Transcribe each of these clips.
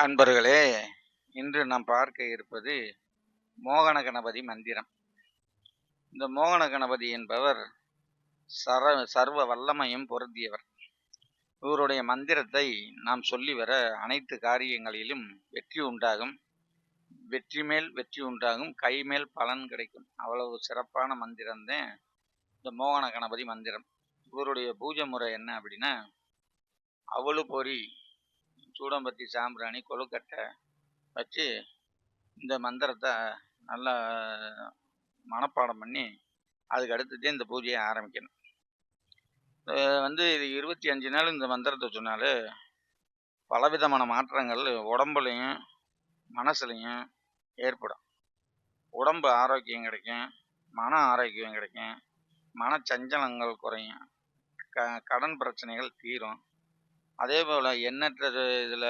அன்பர்களே இன்று நாம் பார்க்க இருப்பது மோகன கணபதி மந்திரம். இந்த மோகன கணபதி என்பவர் சர சர்வ வல்லமையும் பொருந்தியவர். இவருடைய மந்திரத்தை நாம் சொல்லி வர அனைத்து காரியங்களிலும் வெற்றி உண்டாகும். வெற்றி மேல் வெற்றி உண்டாகும் கை மேல் பலன் கிடைக்கும். அவ்வளவு சிறப்பான மந்திரம்தான் இந்த மோகன கணபதி மந்திரம். இவருடைய பூஜை முறை என்ன அப்படின்னா அவளு பொறி சூடம்பத்தி சாம்பிராணி கொழுக்கட்டை வச்சு இந்த மந்திரத்தை நல்லா மனப்பாடம் பண்ணி அதுக்கு அடுத்துட்டு இந்த பூஜையை ஆரம்பிக்கணும். வந்து இது இருபத்தி அஞ்சு நாள் இந்த மந்திரத்தை சொன்னாலே பலவிதமான மாற்றங்கள் உடம்புலையும் மனசுலையும் ஏற்படும். உடம்பு ஆரோக்கியம் கிடைக்கும் மன ஆரோக்கியம் கிடைக்கும் மனச்சஞ்சலங்கள் குறையும் க கடன் பிரச்சனைகள் தீரும். அதே போல் எண்ணற்ற இதில்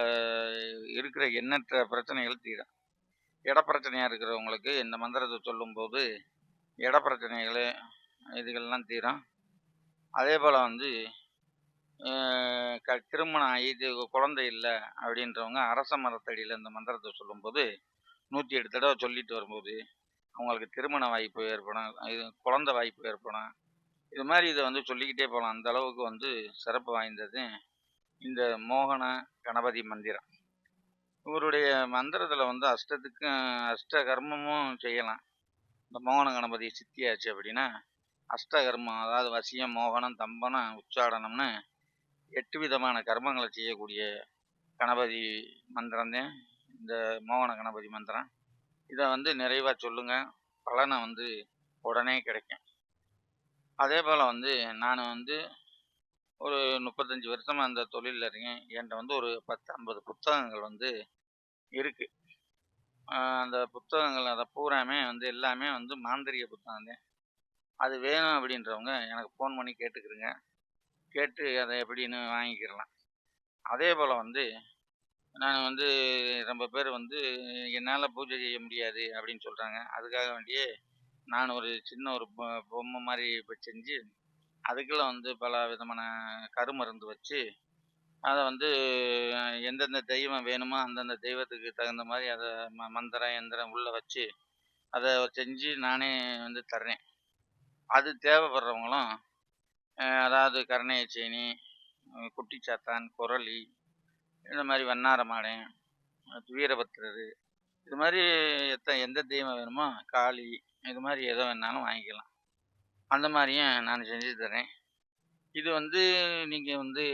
இருக்கிற எண்ணற்ற பிரச்சனைகள் தீரும். இடப்பிரச்சனையாக இருக்கிறவங்களுக்கு இந்த மந்திரத்தை சொல்லும்போது இடப்பிரச்சனைகள் இதுகள்லாம் தீரும். அதே போல் வந்து க திருமணம் ஆகி இது குழந்தை இல்லை அப்படின்றவங்க அரச மரத்தடியில் இந்த மந்திரத்தை சொல்லும்போது நூற்றி எட்டு தடவை சொல்லிட்டு வரும்போது அவங்களுக்கு திருமண வாய்ப்பு ஏற்படும் இது குழந்தை வாய்ப்பு ஏற்படும். இது மாதிரி இதை வந்து சொல்லிக்கிட்டே போகலாம். அந்த அளவுக்கு வந்து சிறப்பு வாய்ந்தது. இந்த மோகன கணபதி மந்திரம். இவருடைய மந்திரத்தில் வந்து அஷ்டத்துக்கும் அஷ்ட கர்மமும் செய்யலாம். இந்த மோகன கணபதி சித்தியாச்சு அப்படின்னா அஷ்ட கர்மம் அதாவது வசியம் மோகனம் தம்பனம் உச்சாடனம்னு எட்டு விதமான கர்மங்களை செய்யக்கூடிய கணபதி மந்திரம்தான் இந்த மோகன கணபதி மந்திரம். இதை வந்து நிறைவாக சொல்லுங்கள் பலனை வந்து உடனே கிடைக்கும். அதே போல் வந்து நான் வந்து ஒரு முப்பத்தஞ்சு வருஷமாக அந்த தொழிலில் இருக்கேன். என்கிட்ட வந்து ஒரு பத்து ஐம்பது புத்தகங்கள் வந்து இருக்குது அந்த புத்தகங்கள் அதை பூராமே வந்து எல்லாமே வந்து மாந்திரிய புத்தகம் தான். அது வேணும் அப்படின்றவங்க எனக்கு ஃபோன் பண்ணி கேட்டுக்கிறேங்க கேட்டு அதை எப்படின்னு வாங்கிக்கிறலாம் அதே போல் வந்து நான் வந்து ரொம்ப பேர் வந்து என்னால் பூஜை செய்ய முடியாது அப்படின்னு சொல்கிறாங்க அதுக்காக வேண்டியே நான் ஒரு சின்ன ஒரு பொம்மை மாதிரி செஞ்சு அதுக்குள்ள வந்து பல விதமான கருமருந்து வச்சு அதை வந்து எந்தெந்த தெய்வம் வேணுமோ அந்தந்த தெய்வத்துக்கு தகுந்த மாதிரி அதை ம மந்திரம் எந்திரம் உள்ளே வச்சு அதை செஞ்சு நானே வந்து தர்றேன். அது தேவைப்படுறவங்களும் அதாவது கருணையச்சேனி அஹ், குட்டிச்சாத்தான் குரளி இந்த மாதிரி வண்ணார மாடன் வீரபத்திரர் இது மாதிரி எத்த எந்த தெய்வம் வேணுமோ காளி இது மாதிரி எதை வேணாலும் வாங்கிக்கலாம். அந்த மாதிரியும் நான் செஞ்சு தரேன். இது வந்து நீங்கள் வந்து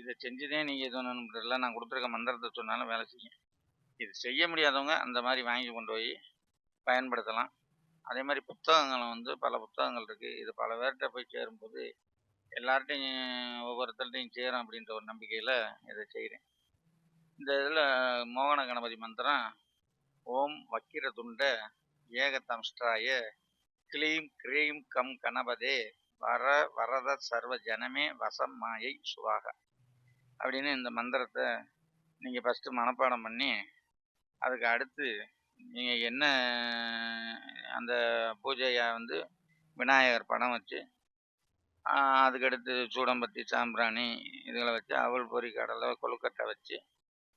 இதை செஞ்சுதே நீங்கள் எதுவும் அனுப்புறதில்ல நான் கொடுத்துருக்க மந்திரத்தை சொன்னாலும் வேலை செய்யும். இது செய்ய முடியாதவங்க அந்த மாதிரி வாங்கி கொண்டு போய் பயன்படுத்தலாம். அதே மாதிரி புத்தகங்களும் வந்து பல புத்தகங்கள் இருக்குது இது பல பேர்கிட்ட போய் சேரும்போது எல்லார்ட்டையும் ஒவ்வொருத்தர்கிட்டையும் சேரும் அப்படின்ற ஒரு நம்பிக்கையில் இதை செய்கிறேன் இந்த இதில் மோகன கணபதி மந்திரம் ஓம் வக்கிர துண்ட ஏகதம்ஷ்டாய கிளீம் க்ரீம் கம் கணபதே வர வரத சர்வ ஜனமே வசம் மாயை சுவாக. அப்படின்னு இந்த மந்திரத்தை நீங்கள் ஃபஸ்ட்டு மனப்பாடம் பண்ணி அதுக்கு அடுத்து நீங்கள் என்ன அந்த பூஜையை வந்து விநாயகர் படம் வச்சு அதுக்கடுத்து சூடம்பத்தி சாம்பிராணி இதுகளை வச்சு அவள் பொரி கடலை கொழுக்கட்டை வச்சு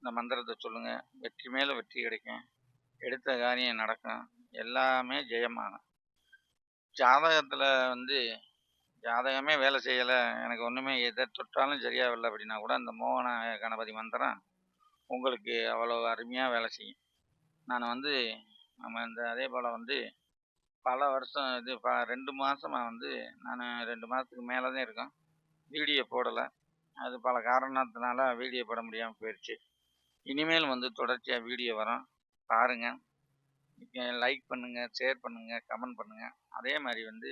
இந்த மந்திரத்தை சொல்லுங்கள் வெற்றி மேலே வெற்றி கிடைக்கும். எடுத்த காரியம் நடக்கும். எல்லாமே ஜெயமாகும் ஜாதகத்தில் வந்து ஜாதகமே வேலை செய்யலை. எனக்கு ஒன்றுமே எதை தொட்டாலும் சரியாகல அப்படின்னா கூட அந்த மோகன கணபதி மந்திரம் உங்களுக்கு அவ்வளோ அருமையாக வேலை செய்யும். நான் வந்து நம்ம இந்த அதே போல் வந்து பல வருஷம் இது ப ரெண்டு மாதமாக வந்து நான் ரெண்டு மாதத்துக்கு மேலே தான் இருக்கேன். வீடியோ போடலை. அது பல காரணத்தினால வீடியோ போட முடியாமல் போயிடுச்சு இனிமேல் வந்து தொடர்ச்சியாக வீடியோ வரும். பாருங்கள் லைக் பண்ணுங்கள் ஷேர் பண்ணுங்கள் கமெண்ட் பண்ணுங்கள் அதே மாதிரி வந்து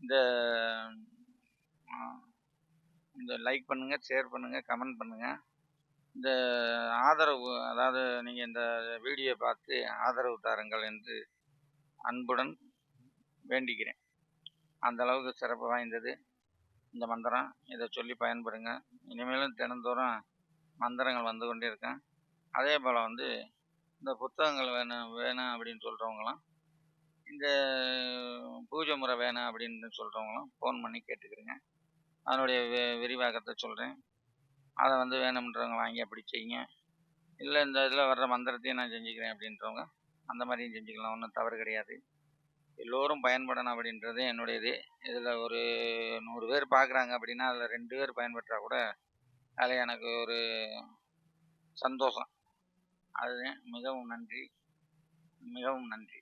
இந்த இந்த லைக் பண்ணுங்கள் ஷேர் பண்ணுங்கள் கமெண்ட் பண்ணுங்கள் இந்த ஆதரவு அதாவது நீங்கள் இந்த வீடியோ பார்த்து ஆதரவு தாருங்கள் என்று அன்புடன் வேண்டிக்கிறேன். அந்த அளவுக்கு சிறப்பு வாய்ந்தது. இந்த மந்திரம் இதை சொல்லி பயன்படுங்க. இனிமேலும் தினந்தோறும் மந்திரங்கள் வந்து கொண்டே இருக்கேன் அதே போல் வந்து இந்த புத்தகங்கள் வேணும் வேணாம் அப்படின்னு சொல்கிறவங்களாம் இந்த பூஜை முறை வேணாம் அப்படின்னு சொல்கிறவங்களாம் ஃபோன் பண்ணி கேட்டுக்கிறேங்க. அதனுடைய வி விரிவாக்கத்தை சொல்கிறேன் அதை வந்து வேணும்ன்றவங்க வாங்கி அப்படி செய்யுங்க. இல்லை இந்த இதில் வர்ற மந்திரத்தையும் நான் செஞ்சுக்கிறேன் அப்படின்றவங்க அந்த மாதிரியும் செஞ்சுக்கலாம். ஒன்றும் தவறு கிடையாது. எல்லோரும் பயன்படணும் அப்படின்றது என்னுடையது. இதில் ஒரு நூறு பேர் பார்க்குறாங்க அப்படின்னா அதில் ரெண்டு பேர் பயன்பெற்றால் கூட அதில் எனக்கு ஒரு சந்தோஷம். அது மிகவும் நன்றி. மிகவும் நன்றி.